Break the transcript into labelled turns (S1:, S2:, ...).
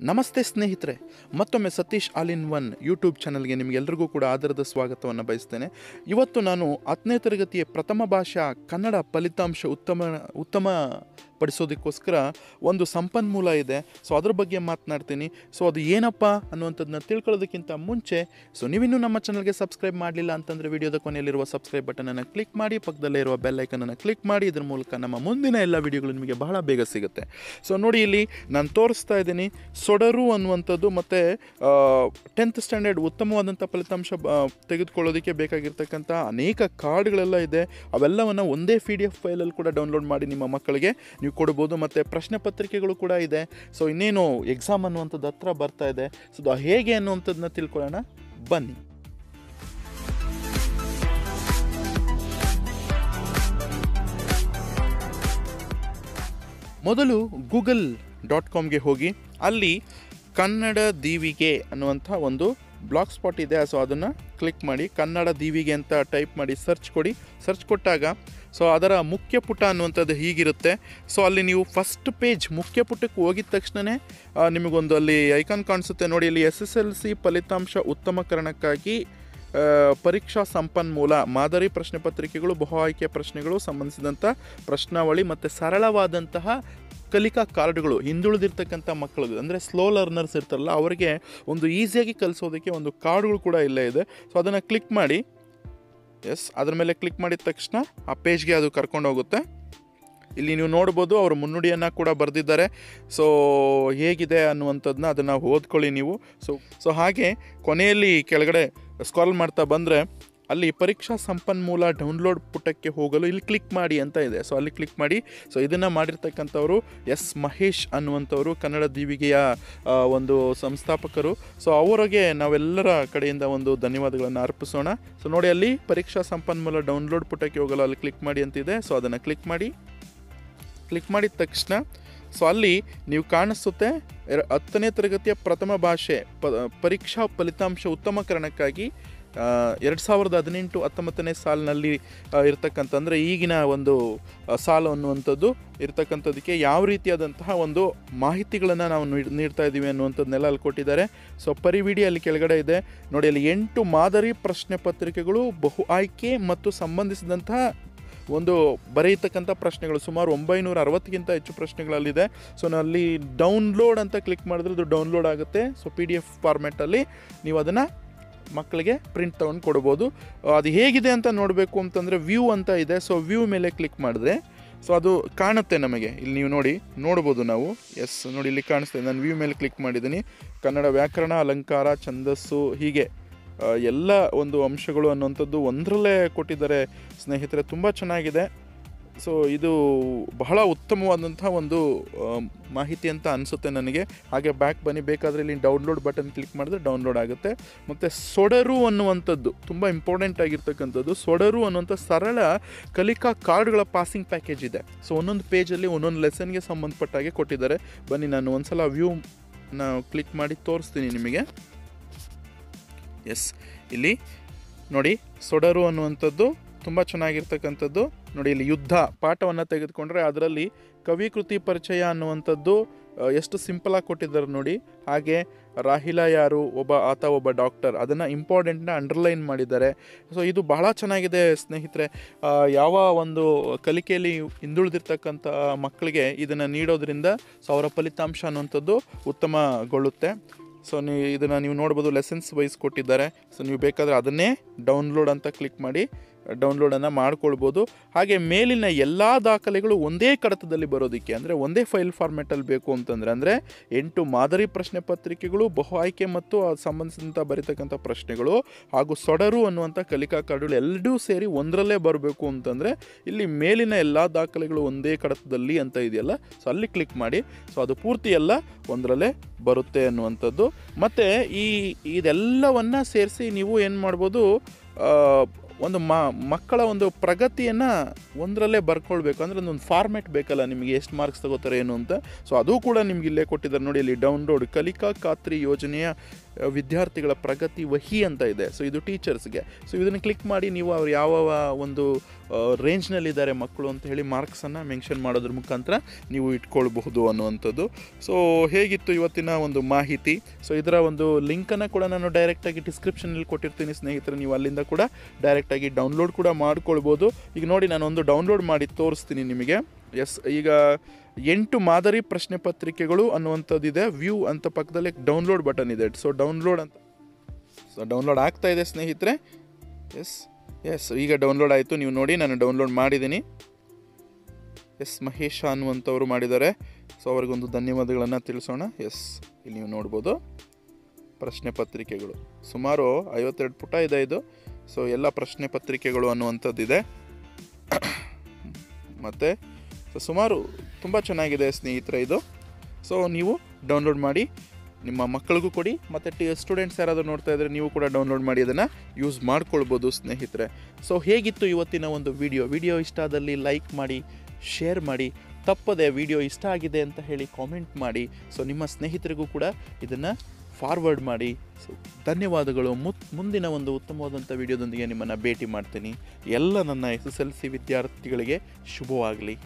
S1: ನಮಸ್ತೆ ಸ್ನೇಹಿತರೆ, ಮತ್ತೊಮ್ಮೆ Satish all in one YouTube ಚಾನಲ್ಗೆ ನಿಮಗೆಲ್ಲರಿಗೂ ಕೂಡ ಆಧಾರದ ಸ್ವಾಗತವನ್ನು ಬಯಸ್ತೇನೆ. ಇವತ್ತು ನಾನು ಹತ್ತನೇ ತರಗತಿಯ ಪ್ರಥಮ ಭಾಷಾ ಕನ್ನಡ ಫಲಿತಾಂಶ ಉತ್ತಮ ಉತ್ತಮ ಪಡಿಸೋದಕ್ಕೋಸ್ಕರ ಒಂದು ಸಂಪನ್ಮೂಲ ಇದೆ. ಸೊ, ಅದ್ರ ಬಗ್ಗೆ ಮಾತನಾಡ್ತೀನಿ. ಸೊ, ಅದು ಏನಪ್ಪ ಅನ್ನುವಂಥದ್ದನ್ನ ತಿಳ್ಕೊಳ್ಳೋದಕ್ಕಿಂತ ಮುಂಚೆ, ಸೊ, ನೀವಿನ್ನೂ ನಮ್ಮ ಚಾನಲ್ಗೆ ಸಬ್ಸ್ಕ್ರೈಬ್ ಮಾಡಲಿಲ್ಲ ಅಂತಂದರೆ ವಿಡಿಯೋದ ಕೊನೆಯಲ್ಲಿರುವ ಸಬ್ಸ್ಕ್ರೈಬ್ ಬಟನನ್ನು ಕ್ಲಿಕ್ ಮಾಡಿ, ಪಕ್ಕದಲ್ಲೇ ಇರುವ ಬೆಲ್ ಐಕನನ್ನು ಕ್ಲಿಕ್ ಮಾಡಿ, ಇದ್ರ ಮೂಲಕ ನಮ್ಮ ಮುಂದಿನ ಎಲ್ಲ ವಿಡಿಯೋಗಳು ನಿಮಗೆ ಬಹಳ ಬೇಗ ಸಿಗುತ್ತೆ. ಸೊ, ನೋಡಿ ಇಲ್ಲಿ ನಾನು ತೋರಿಸ್ತಾ ಇದ್ದೀನಿ. ಸೊಡರು ಅನ್ನುವಂಥದ್ದು ಮತ್ತು ಟೆಂತ್ ಸ್ಟ್ಯಾಂಡರ್ಡ್ ಉತ್ತಮವಾದಂಥ ಫಲಿತಾಂಶ ತೆಗೆದುಕೊಳ್ಳೋದಕ್ಕೆ ಬೇಕಾಗಿರ್ತಕ್ಕಂಥ ಅನೇಕ ಕಾರ್ಡ್ಗಳೆಲ್ಲ ಇದೆ. ಅವೆಲ್ಲವನ್ನು ಒಂದೇ ಪಿ ಡಿ ಎಫ್ ಫೈಲಲ್ಲಿ ಕೂಡ ಡೌನ್ಲೋಡ್ ಮಾಡಿ ನಿಮ್ಮ ಮಕ್ಕಳಿಗೆ ನೀವು ಕೊಡ್ಬೋದು ಮತ್ತು ಪ್ರಶ್ನೆ ಪತ್ರಿಕೆಗಳು ಕೂಡ ಇದೆ. ಸೊ ಇನ್ನೇನು ಎಕ್ಸಾಮ್ ಅನ್ನುವಂಥದ್ದು ಹತ್ರ ಬರ್ತಾ ಇದೆ. ಸೊ ಅದು ಹೇಗೆ ಅನ್ನುವಂಥದ್ದನ್ನ ತಿಳ್ಕೊಳ್ಳೋಣ. ಬನ್ನಿ. ಮೊದಲು ಗೂಗಲ್ ಡಾಟ್ ಕಾಮ್ಗೆ ಹೋಗಿ, ಅಲ್ಲಿ ಕನ್ನಡ ದೀವಿಗೆ ಅನ್ನುವಂಥ ಒಂದು ಬ್ಲಾಕ್ ಸ್ಪಾಟ್ ಇದೆ. ಸೊ ಅದನ್ನು ಕ್ಲಿಕ್ ಮಾಡಿ, ಕನ್ನಡ ದೀವಿಗೆ ಅಂತ ಟೈಪ್ ಮಾಡಿ ಸರ್ಚ್ ಕೊಡಿ. ಸರ್ಚ್ ಕೊಟ್ಟಾಗ ಸೊ ಅದರ ಮುಖ್ಯ ಪುಟ ಅನ್ನುವಂಥದ್ದು ಹೀಗಿರುತ್ತೆ. ಸೊ ಅಲ್ಲಿ ನೀವು ಫಸ್ಟ್ ಪೇಜ್ ಮುಖ್ಯ ಪುಟಕ್ಕೆ ಹೋಗಿದ ತಕ್ಷಣವೇ ನಿಮಗೊಂದು ಅಲ್ಲಿ ಐಕಾನ್ ಕಾಣಿಸುತ್ತೆ. ನೋಡಿ, ಇಲ್ಲಿ ಎಸ್ ಎಸ್ ಎಲ್ ಸಿ ಫಲಿತಾಂಶ ಉತ್ತಮಕರಣಕ್ಕಾಗಿ ಪರೀಕ್ಷಾ ಸಂಪನ್ಮೂಲ, ಮಾದರಿ ಪ್ರಶ್ನೆ ಪತ್ರಿಕೆಗಳು, ಬಹು ಆಯ್ಕೆ ಪ್ರಶ್ನೆಗಳು ಸಂಬಂಧಿಸಿದಂಥ ಪ್ರಶ್ನಾವಳಿ ಮತ್ತು ಸರಳವಾದಂತಹ ಕಲಿಕಾ ಕಾರ್ಡ್ಗಳು, ಹಿಂದುಳಿದಿರ್ತಕ್ಕಂಥ ಮಕ್ಕಳು ಅಂದರೆ ಸ್ಲೋ ಲರ್ನರ್ಸ್ ಇರ್ತಾರಲ್ಲ, ಅವರಿಗೆ ಒಂದು ಈಸಿಯಾಗಿ ಕಲಿಸೋದಕ್ಕೆ ಒಂದು ಕಾರ್ಡ್ಗಳು ಕೂಡ ಇಲ್ಲೇ ಇದೆ. ಸೊ ಅದನ್ನು ಕ್ಲಿಕ್ ಮಾಡಿ ಎಸ್ ಅದ್ರ ಮೇಲೆ ಕ್ಲಿಕ್ ಮಾಡಿದ ತಕ್ಷಣ ಆ ಪೇಜ್ಗೆ ಅದು ಕರ್ಕೊಂಡು ಹೋಗುತ್ತೆ. ಇಲ್ಲಿ ನೀವು ನೋಡ್ಬೋದು, ಅವರು ಮುನ್ನುಡಿಯನ್ನು ಕೂಡ ಬರೆದಿದ್ದಾರೆ. ಸೊ ಹೇಗಿದೆ ಅನ್ನುವಂಥದ್ದನ್ನ ಅದನ್ನು ಓದ್ಕೊಳ್ಳಿ ನೀವು. ಸೊ ಸೊ ಹಾಗೆ ಕೊನೆಯಲ್ಲಿ ಕೆಳಗಡೆ ಸ್ಕಾಲ್ ಮಾಡ್ತಾ ಬಂದರೆ ಅಲ್ಲಿ ಪರೀಕ್ಷಾ ಸಂಪನ್ಮೂಲ ಡೌನ್ಲೋಡ್ ಪುಟಕ್ಕೆ ಹೋಗಲು ಇಲ್ಲಿ ಕ್ಲಿಕ್ ಮಾಡಿ ಅಂತ ಇದೆ. ಸೊ ಅಲ್ಲಿ ಕ್ಲಿಕ್ ಮಾಡಿ. ಸೊ ಇದನ್ನು ಮಾಡಿರ್ತಕ್ಕಂಥವರು ಎಸ್ ಮಹೇಶ್ ಅನ್ನುವಂಥವರು ಕನ್ನಡ ದೀವಿಗೆಯ ಒಂದು ಸಂಸ್ಥಾಪಕರು. ಸೊ ಅವರಿಗೆ ನಾವೆಲ್ಲರ ಕಡೆಯಿಂದ ಒಂದು ಧನ್ಯವಾದಗಳನ್ನು ಅರ್ಪಿಸೋಣ. ಸೊ ನೋಡಿ ಅಲ್ಲಿ ಪರೀಕ್ಷಾ ಸಂಪನ್ಮೂಲ ಡೌನ್ಲೋಡ್ ಪುಟಕ್ಕೆ ಹೋಗಲು ಅಲ್ಲಿ ಕ್ಲಿಕ್ ಮಾಡಿ ಅಂತಿದೆ ಸೊ ಅದನ್ನು ಕ್ಲಿಕ್ ಮಾಡಿ. ಕ್ಲಿಕ್ ಮಾಡಿದ ತಕ್ಷಣ ಸೊ ಅಲ್ಲಿ ನೀವು ಕಾಣಿಸುತ್ತೆ ಹತ್ತನೇ ತರಗತಿಯ ಪ್ರಥಮ ಭಾಷೆ ಪ ಪರೀಕ್ಷಾ ಫಲಿತಾಂಶ ಉತ್ತಮಕರಣಕ್ಕಾಗಿ ಎರಡು ಸಾವಿರದ ಹದಿನೆಂಟು ಹತ್ತೊಂಬತ್ತನೇ ಸಾಲಿನಲ್ಲಿ ಇರ್ತಕ್ಕಂಥ ಅಂದರೆ ಈಗಿನ ಒಂದು ಸಾಲ ಅನ್ನುವಂಥದ್ದು ಇರ್ತಕ್ಕಂಥದ್ದಕ್ಕೆ ಯಾವ ರೀತಿಯಾದಂತಹ ಒಂದು ಮಾಹಿತಿಗಳನ್ನು ನಾವು ನೀಡ್- ನೀಡ್ತಾ ಇದ್ದೀವಿ ಅನ್ನುವಂಥದ್ದನ್ನೆಲ್ಲ ಅಲ್ಲಿ ಕೊಟ್ಟಿದ್ದಾರೆ. ಸೊ, ಪರಿವಿಡಿ ಅಲ್ಲಿ ಕೆಳಗಡೆ ಇದೆ. ನೋಡಿ, ಅಲ್ಲಿ ಎಂಟು ಮಾದರಿ ಪ್ರಶ್ನೆ ಪತ್ರಿಕೆಗಳು ಬಹು ಆಯ್ಕೆ ಮತ್ತು ಸಂಬಂಧಿಸಿದಂತಹ ಒಂದು ಬರೆಯತಕ್ಕಂಥ ಪ್ರಶ್ನೆಗಳು ಸುಮಾರು ಒಂಬೈನೂರ ಅರವತ್ತಕ್ಕಿಂತ ಹೆಚ್ಚು ಪ್ರಶ್ನೆಗಳಲ್ಲಿದೆ. ಸೊ ಅಲ್ಲಿ ಡೌನ್ಲೋಡ್ ಅಂತ ಕ್ಲಿಕ್ ಮಾಡಿದ್ರೆ ಅದು ಡೌನ್ಲೋಡ್ ಆಗುತ್ತೆ. ಸೊ ಪಿ ಡಿ ಎಫ್ ಫಾರ್ಮೆಟಲ್ಲಿ ನೀವು ಅದನ್ನು ಮಕ್ಕಳಿಗೆ ಪ್ರಿಂಟ್ ತೊಗೊಂಡು ಕೊಡ್ಬೋದು. ಅದು ಹೇಗಿದೆ ಅಂತ ನೋಡಬೇಕು ಅಂತಂದರೆ ವ್ಯೂ ಅಂತ ಇದೆ. ಸೊ ವ್ಯೂ ಮೇಲೆ ಕ್ಲಿಕ್ ಮಾಡಿದ್ರೆ ಸೊ ಅದು ಕಾಣುತ್ತೆ ನಮಗೆ. ಇಲ್ಲಿ ನೀವು ನೋಡಿ, ನೋಡ್ಬೋದು ನಾವು. ಎಸ್ ನೋಡಿ, ಇಲ್ಲಿ ಕಾಣಿಸ್ತಾ ನಾನು ವ್ಯೂ ಮೇಲೆ ಕ್ಲಿಕ್ ಮಾಡಿದ್ದೀನಿ. ಕನ್ನಡ ವ್ಯಾಕರಣ, ಅಲಂಕಾರ, ಛಂದಸ್ಸು, ಹೀಗೆ. ಎಲ್ಲ ಒಂದು ಅಂಶಗಳು ಅನ್ನುವಂಥದ್ದು ಒಂದರಲ್ಲೇ ಕೊಟ್ಟಿದ್ದಾರೆ ಸ್ನೇಹಿತರೆ, ತುಂಬ ಚೆನ್ನಾಗಿದೆ. ಸೊ ಇದು ಬಹಳ ಉತ್ತಮವಾದಂಥ ಒಂದು ಮಾಹಿತಿ ಅಂತ ಅನಿಸುತ್ತೆ ನನಗೆ. ಹಾಗೆ ಬ್ಯಾಕ್ ಬನ್ನಿ, ಬೇಕಾದರೆ ಇಲ್ಲಿ ಡೌನ್ಲೋಡ್ ಬಟನ್ ಕ್ಲಿಕ್ ಮಾಡಿದ್ರೆ ಡೌನ್ಲೋಡ್ ಆಗುತ್ತೆ. ಮತ್ತು ಸೊಡರು ಅನ್ನುವಂಥದ್ದು, ತುಂಬ ಇಂಪಾರ್ಟೆಂಟ್ ಆಗಿರ್ತಕ್ಕಂಥದ್ದು. ಸೊಡರು ಅನ್ನುವಂಥ ಸರಳ ಕಲಿಕಾ ಕಾರ್ಡ್ಗಳ ಪಾಸಿಂಗ್ ಪ್ಯಾಕೇಜ್ ಇದೆ. ಸೊ ಒಂದೊಂದು ಪೇಜಲ್ಲಿ ಒಂದೊಂದು ಲೆಸನ್ಗೆ ಸಂಬಂಧಪಟ್ಟ ಹಾಗೆ ಕೊಟ್ಟಿದ್ದಾರೆ. ಬನ್ನಿ, ನಾನು ಒಂದ್ಸಲ ವ್ಯೂ ನಾವು ಕ್ಲಿಕ್ ಮಾಡಿ ತೋರಿಸ್ತೀನಿ ನಿಮಗೆ. ಎಸ್. ಇಲ್ಲಿ ನೋಡಿ, ಸೊಡರು ಅನ್ನುವಂಥದ್ದು ತುಂಬ ಚೆನ್ನಾಗಿರ್ತಕ್ಕಂಥದ್ದು. ನೋಡಿ, ಇಲ್ಲಿ ಯುದ್ಧ ಪಾಠವನ್ನು ತೆಗೆದುಕೊಂಡ್ರೆ ಅದರಲ್ಲಿ ಕವಿಕೃತಿ ಪರಿಚಯ ಅನ್ನುವಂಥದ್ದು ಎಷ್ಟು ಸಿಂಪಲಾಗಿ ಕೊಟ್ಟಿದ್ದಾರೆ ನೋಡಿ. ಹಾಗೆ ರಾಹಿಲಾ ಯಾರು, ಒಬ್ಬ ಆತ, ಒಬ್ಬ ಡಾಕ್ಟರ್ ಅದನ್ನು ಇಂಪಾರ್ಟೆಂಟ್ನ ಅಂಡರ್ಲೈನ್ ಮಾಡಿದ್ದಾರೆ. ಸೊ ಇದು ಬಹಳ ಚೆನ್ನಾಗಿದೆ ಸ್ನೇಹಿತರೆ. ಯಾವ ಒಂದು ಕಲಿಕೆಯಲ್ಲಿ ಹಿಂದುಳಿದಿರ್ತಕ್ಕಂಥ ಮಕ್ಕಳಿಗೆ ಇದನ್ನು ನೀಡೋದ್ರಿಂದ ಸೊ ಅವರ ಫಲಿತಾಂಶ ಅನ್ನುವಂಥದ್ದು ಉತ್ತಮಗೊಳ್ಳುತ್ತೆ. ಸೊ ನೀವು ಇದನ್ನು ನೀವು ನೋಡ್ಬೋದು ಲೆಸನ್ಸ್ ವೈಸ್ ಕೊಟ್ಟಿದ್ದಾರೆ. ಸೊ ನೀವು ಬೇಕಾದರೆ ಅದನ್ನೇ ಡೌನ್ಲೋಡ್ ಅಂತ ಕ್ಲಿಕ್ ಮಾಡಿ. ಡೌನ್ಲೋಡನ್ನು ಮಾಡ್ಕೊಳ್ಬೋದು. ಹಾಗೆ ಮೇಲಿನ ಎಲ್ಲ ದಾಖಲೆಗಳು ಒಂದೇ ಕಡತದಲ್ಲಿ ಬರೋದಕ್ಕೆ ಅಂದರೆ ಒಂದೇ ಫೈಲ್ ಫಾರ್ಮೆಟಲ್ಲಿ ಬೇಕು ಅಂತಂದರೆ ಅಂದರೆ ಎಂಟು ಮಾದರಿ ಪ್ರಶ್ನೆ ಪತ್ರಿಕೆಗಳು, ಬಹು ಆಯ್ಕೆ ಮತ್ತು ಅದು ಸಂಬಂಧಿಸಿದಂಥ ಬರೀತಕ್ಕಂಥ ಪ್ರಶ್ನೆಗಳು ಹಾಗೂ ಸೊಡರು ಅನ್ನುವಂಥ ಕಲಿಕಾ ಕಾರ್ಡುಗಳು ಎರಡೂ ಸೇರಿ ಒಂದರಲ್ಲೇ ಬರಬೇಕು ಅಂತಂದರೆ ಇಲ್ಲಿ ಮೇಲಿನ ಎಲ್ಲ ದಾಖಲೆಗಳು ಒಂದೇ ಕಡತದಲ್ಲಿ ಅಂತ ಇದೆಯಲ್ಲ ಸೊ ಅಲ್ಲಿ ಕ್ಲಿಕ್ ಮಾಡಿ ಸೊ ಅದು ಪೂರ್ತಿ ಎಲ್ಲ ಒಂದರಲ್ಲೇ ಬರುತ್ತೆ ಅನ್ನುವಂಥದ್ದು. ಮತ್ತು ಈ ಇದೆಲ್ಲವನ್ನು ಸೇರಿಸಿ ನೀವು ಏನು ಮಾಡ್ಬೋದು ಒಂದು ಮಕ್ಕಳ ಒಂದು ಪ್ರಗತಿಯನ್ನು ಒಂದರಲ್ಲೇ ಬರ್ಕೊಳ್ಬೇಕು. ಅಂದರೆ ಒಂದು ಫಾರ್ಮೆಟ್ ಬೇಕಲ್ಲ ನಿಮಗೆ ಎಷ್ಟು ಮಾರ್ಕ್ಸ್ ತಗೋತಾರೆ ಏನು ಅಂತ. ಸೊ ಅದು ಕೂಡ ನಿಮ್ಗೆ ಇಲ್ಲೇ ಕೊಟ್ಟಿದ್ದಾರೆ ನೋಡಿ ಇಲ್ಲಿ ಡೌನ್ಲೋಡ್ ಕಲಿಕಾ ಖಾತ್ರಿ ಯೋಜನೆಯ ವಿದ್ಯಾರ್ಥಿಗಳ ಪ್ರಗತಿ ವಹಿ ಅಂತ ಇದೆ. ಸೊ ಇದು ಟೀಚರ್ಸ್ಗೆ ಸೊ ಇದನ್ನು ಕ್ಲಿಕ್ ಮಾಡಿ ನೀವು ಅವ್ರು ಯಾವ ಒಂದು ರೇಂಜ್ನಲ್ಲಿದ್ದಾರೆ ಮಕ್ಕಳು ಅಂತ ಹೇಳಿ ಮಾರ್ಕ್ಸನ್ನು ಮೆನ್ಷನ್ ಮಾಡೋದ್ರ ಮುಖಾಂತರ ನೀವು ಇಟ್ಕೊಳ್ಬಹುದು ಅನ್ನುವಂಥದ್ದು. ಸೊ ಹೇಗಿತ್ತು ಇವತ್ತಿನ ಒಂದು ಮಾಹಿತಿ? ಸೊ ಇದರ ಒಂದು ಲಿಂಕನ್ನು ಕೂಡ ನಾನು ಡೈರೆಕ್ಟಾಗಿ ಡಿಸ್ಕ್ರಿಪ್ಷನಲ್ಲಿ ಕೊಟ್ಟಿರ್ತೀನಿ ಸ್ನೇಹಿತರೆ. ನೀವು ಅಲ್ಲಿಂದ ಕೂಡ ಡೈರೆಕ್ಟಾಗಿ ಡೌನ್ಲೋಡ್ ಕೂಡ ಮಾಡ್ಕೊಳ್ಬೋದು. ಈಗ ನೋಡಿ ನಾನು ಒಂದು ಡೌನ್ಲೋಡ್ ಮಾಡಿ ತೋರಿಸ್ತೀನಿ ನಿಮಗೆ. ಎಸ್, ಈಗ ಎಂಟು ಮಾದರಿ ಪ್ರಶ್ನೆ ಪತ್ರಿಕೆಗಳು ಅನ್ನುವಂಥದ್ದಿದೆ. ವ್ಯೂ ಅಂತ ಪಕ್ಕದಲ್ಲಿ ಡೌನ್ಲೋಡ್ ಬಟನ್ ಇದೆ. ಸೊ ಡೌನ್ಲೋಡ್ ಅಂತ. ಸೊ ಡೌನ್ಲೋಡ್ ಆಗ್ತಾ ಇದೆ ಸ್ನೇಹಿತರೆ. ಎಸ್ ಎಸ್ ಈಗ ಡೌನ್ಲೋಡ್ ಆಯಿತು. ನೀವು ನೋಡಿ, ನಾನು ಡೌನ್ಲೋಡ್ ಮಾಡಿದ್ದೀನಿ. ಎಸ್ ಮಹೇಶ ಅನ್ನುವಂಥವ್ರು ಮಾಡಿದ್ದಾರೆ. ಸೊ ಅವ್ರಿಗೊಂದು ಧನ್ಯವಾದಗಳನ್ನು ತಿಳಿಸೋಣ. ಎಸ್ ಇಲ್ಲಿ ನೀವು ನೋಡ್ಬೋದು. ಪ್ರಶ್ನೆ ಪತ್ರಿಕೆಗಳು. ಸುಮಾರು ಐವತ್ತೆರಡು ಪುಟ ಇದೆ ಇದು. ಸೊ ಎಲ್ಲ ಪ್ರಶ್ನೆ ಪತ್ರಿಕೆಗಳು ಅನ್ನುವಂಥದ್ದಿದೆ. ಮತ್ತು ಸೊ ಸುಮಾರು ತುಂಬ ಚೆನ್ನಾಗಿದೆ ಸ್ನೇಹಿತರೆ ಇದು. ಸೊ ನೀವು ಡೌನ್ಲೋಡ್ ಮಾಡಿ, ನಿಮ್ಮ ಮಕ್ಕಳಿಗೂ ಕೊಡಿ, ಮತ್ತು ಟಿ ಸ್ಟೂಡೆಂಟ್ಸ್ ಯಾರಾದರೂ ನೋಡ್ತಾ ಇದ್ದರೆ ನೀವು ಕೂಡ ಡೌನ್ಲೋಡ್ ಮಾಡಿ ಅದನ್ನು ಯೂಸ್ ಮಾಡ್ಕೊಳ್ಬೋದು ಸ್ನೇಹಿತರೆ. ಸೊ ಹೇಗಿತ್ತು ಇವತ್ತಿನ ಒಂದು ವಿಡಿಯೋ ವಿಡಿಯೋ ಇಷ್ಟ ಆದಲ್ಲಿ ಲೈಕ್ ಮಾಡಿ ಶೇರ್ ಮಾಡಿ, ತಪ್ಪದೆ ವಿಡಿಯೋ ಇಷ್ಟ ಆಗಿದೆ ಅಂತ ಹೇಳಿ ಕಾಮೆಂಟ್ ಮಾಡಿ. ಸೊ ನಿಮ್ಮ ಸ್ನೇಹಿತರಿಗೂ ಕೂಡ ಇದನ್ನು ಫಾರ್ವರ್ಡ್ ಮಾಡಿ. ಸೊ ಧನ್ಯವಾದಗಳು. ಮುತ್ ಮುಂದಿನ ಒಂದು ಉತ್ತಮವಾದಂಥ ವಿಡಿಯೋದೊಂದಿಗೆ ನಿಮ್ಮನ್ನು ಭೇಟಿ ಮಾಡ್ತೀನಿ. ಎಲ್ಲ ನನ್ನ ಎಸ್ ಎಸ್ ಎಲ್ ಸಿ ವಿದ್ಯಾರ್ಥಿಗಳಿಗೆ ಶುಭವಾಗಲಿ.